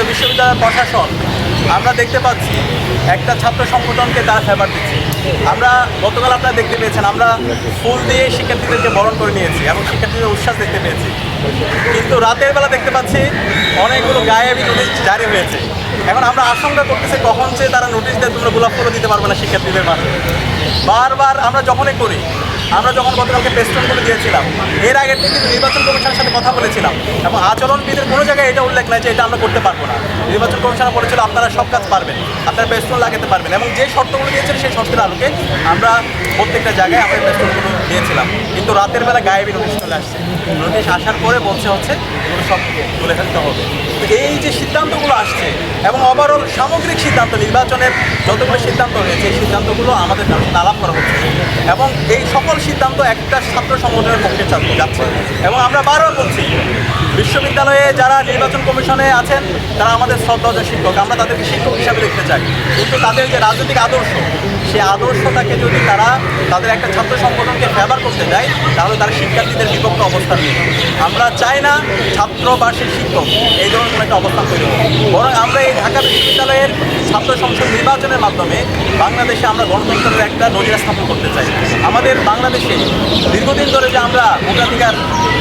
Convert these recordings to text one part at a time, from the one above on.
কিন্তু বিশ্ববিদ্যালয়ের প্রশাসন, আমরা দেখতে পাচ্ছি একটা ছাত্র সংগঠনকে তারা ফেভার দিচ্ছে। আমরা গতকাল আপনারা দেখতে পেয়েছেন, আমরা ফুল দিয়ে শিক্ষার্থীদেরকে বরণ করে নিয়েছি এবং শিক্ষার্থীদের উচ্ছ্বাস দেখতে পেয়েছি। কিন্তু রাতের বেলা দেখতে পাচ্ছি অনেকগুলো গায়েবী নোটিশ জারি হয়েছে। এখন আমরা আশঙ্কা করতেছি কখন যে তারা নোটিশ দিয়ে তোমরা গোলাপ ফুলও দিতে পারবে না শিক্ষার্থীদের মাঝে। বারবার আমরা যখনই করি আমরা যখন গতকালকে পেস্টন করে দিয়েছিলাম এর আগের থেকে কিন্তু নির্বাচন কমিশনের সাথে কথা বলেছিলাম। এবং আচরণবিদের কোনো জায়গায় এটা উল্লেখ নাই যে এটা আমরা করতে পারব না। নির্বাচন কমিশন বলেছিল, আপনারা সব কাজ পারবেন, আপনারা পেস্টন লাগাতে পারবেন। এবং যে শর্তগুলো দিয়েছেন সেই শর্তের আলোকে আমরা প্রত্যেকটা জায়গায় আমরা পেস্টনগুলো দিয়েছিলাম। কিন্তু রাতের বেলা গায়েবী নোটিশ চলে আসছে। নোটিশ আসার পরে বলছে হচ্ছে, এগুলো সব তুলে ফেলতে হবে। তো এই যে সিদ্ধান্তগুলো আসছে, এবং ওভারঅল সামগ্রিক সিদ্ধান্ত, নির্বাচনের যতগুলো সিদ্ধান্ত রয়েছে এই সিদ্ধান্তগুলো আমাদের আলাপ করা হচ্ছে। এবং এই সকল সিদ্ধান্ত একটা ছাত্র সংগঠনের পক্ষে যাচ্ছে। এবং আমরা বারবার বলছি, বিশ্ববিদ্যালয়ে যারা নির্বাচন কমিশনে আছেন, তারা আমাদের শ্রদ্ধাজন শিক্ষক, আমরা তাদেরকে শিক্ষক হিসাবে দেখতে চাই। কিন্তু তাদের যে রাজনৈতিক আদর্শ, সেই আদর্শটাকে যদি তারা তাদের একটা ছাত্র সংগঠনকে ফেভার করতে যায় তাহলে তারা শিক্ষার্থীদের বিপক্ষে অবস্থান নেবে। আমরা চাই না ছাত্র বা শিক্ষক এই ধরনের একটা অবস্থান তৈরি বরং আমরা এই ঢাকা বিশ্ববিদ্যালয়ের ছাত্র সংসদ নির্বাচনের মাধ্যমে বাংলাদেশে আমরা গণতন্ত্রের একটা নজির স্থাপন করতে চাই। আমাদের বাংলাদেশে দীর্ঘদিন ধরে যে আমরা ভোটাধিকার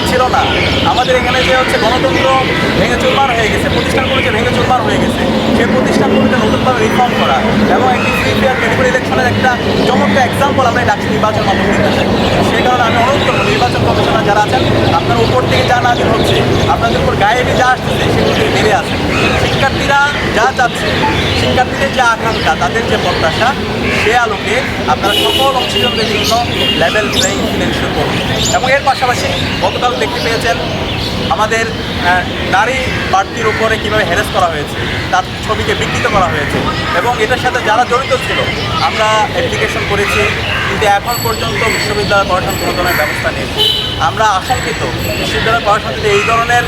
ছিল না, আমাদের এখানে যে হচ্ছে গণতন্ত্র ভেঙে চুরমার হয়ে গেছে, প্রতিষ্ঠানগুলো যে ভেঙে চুরমার হয়ে গেছে, সেই প্রতিষ্ঠানগুলোকে নতুনভাবে রিফর্ম করা এবং একটি ফ্রি ফেয়ার ইলেকশনের একটা চমৎকার এক্সাম্পল আমরা ডাকসি নির্বাচন মাধ্যমে দিতে চাই। সেই কারণে আমি অনুরোধ করব, নির্বাচন কমিশনার যারা আছেন, আপনার উপর থেকে যা নাজির হচ্ছে, আপনাদের উপর গায়ে যা আসতেছে, সেগুলো থেকে বেড়ে আসে শিক্ষার্থীরা যা চাচ্ছে, শিক্ষার্থীদের যে আকাঙ্ক্ষা, তাদের যে প্রত্যাশা, সে আলোকে আপনারা সকল অংশীজনদের জন্য লেভেল প্লেইং ফিনান্সিয়াল করুন। এবং এর পাশাপাশি গতকাল দেখতে পেয়েছেন, আমাদের নারী বাড়তির উপরে কীভাবে হ্যারেস করা হয়েছে, তার ছবিকে বিকৃত করা হয়েছে এবং এটার সাথে যারা জড়িত ছিল, আমরা অ্যাপ্লিকেশন করেছি, কিন্তু এখন পর্যন্ত বিশ্ববিদ্যালয় প্রশাসন কোনো ধরনের ব্যবস্থা নেই। আমরা আশঙ্কিত, বিশ্ববিদ্যালয় প্রশাসন যদি এই ধরনের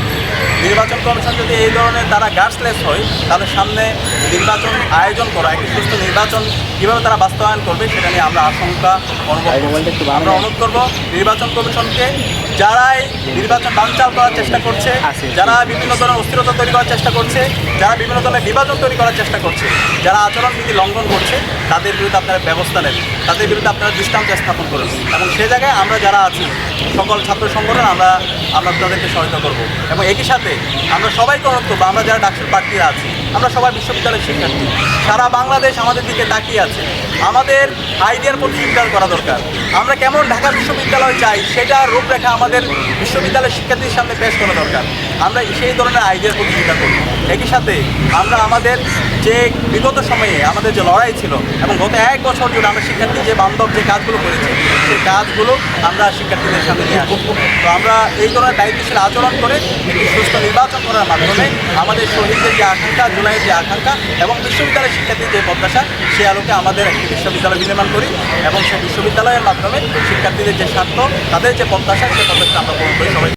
নির্বাচন কমিশন যদি এই ধরনের তারা গার্ডসলেস হয় তাহলে সামনে নির্বাচন আয়োজন করা একটি সুস্থ নির্বাচন কীভাবে তারা বাস্তবায়ন করবে সেটা নিয়ে আমরা আশঙ্কা অনুভব আমরা অনুরোধ করব নির্বাচন কমিশনকে যারাই নির্বাচন বানচাল করার চেষ্টা করছে যারা বিভিন্ন ধরনের অস্থিরতা তৈরি করার চেষ্টা করছে যারা বিভিন্ন ধরনের বিভাজন তৈরি করার চেষ্টা করছে যারা আচরণবিধি লঙ্ঘন করছে তাদের বিরুদ্ধে আপনারা ব্যবস্থা নেন। তাদের বিরুদ্ধে আপনারা দৃষ্টান্ত স্থাপন করুন। এবং সে জায়গায় আমরা যারা আছি সকল ছাত্র সংগঠন আমরা আমরা তাদেরকে সহায়তা করব। এবং একই সাথে আমরা সবাই করতো বা আমরা যারা ডাক্তার প্রার্থীরা আছি, আমরা সবাই বিশ্ববিদ্যালয়ের শিক্ষার্থী। সারা বাংলাদেশ আমাদের দিকে তাকিয়ে আছে। আমাদের আইডিয়ার প্রতি চিন্তা করা দরকার। আমরা কেমন ঢাকা বিশ্ববিদ্যালয় চাই, সেটা রূপরেখা আমাদের বিশ্ববিদ্যালয়ের শিক্ষার্থীর সামনে পেশ করা দরকার। আমরা সেই ধরনের আইডিয়ার প্রতি চিন্তা করি একই সাথে আমরা আমাদের যে বিগত সময়ে আমাদের যে লড়াই ছিল এবং গত এক বছর জুড়ে আমরা শিক্ষার্থী যে বান্ধব যে কাজগুলো করেছি, সেই কাজগুলো আমরা শিক্ষার্থীদের সামনে নিয়ে আসব। তো আমরা এই ধরনের দায়িত্বশীল আচরণ করে একটি সুস্থ নির্বাচন করার মাধ্যমে আমাদের শহীদদের যে আকাঙ্ক্ষা, জুলাইয়ের যে আকাঙ্ক্ষা এবং বিশ্ববিদ্যালয়ের শিক্ষার্থীর যে প্রত্যাশা সে আলোকে আমাদের একটি বিশ্ববিদ্যালয় বিনির্মাণ করি এবং সেই বিশ্ববিদ্যালয়ের মাধ্যমে শিক্ষার্থীদের যে স্বার্থ তাদের যে প্রত্যাশা সেটা আমরা পূরণ করি সবাই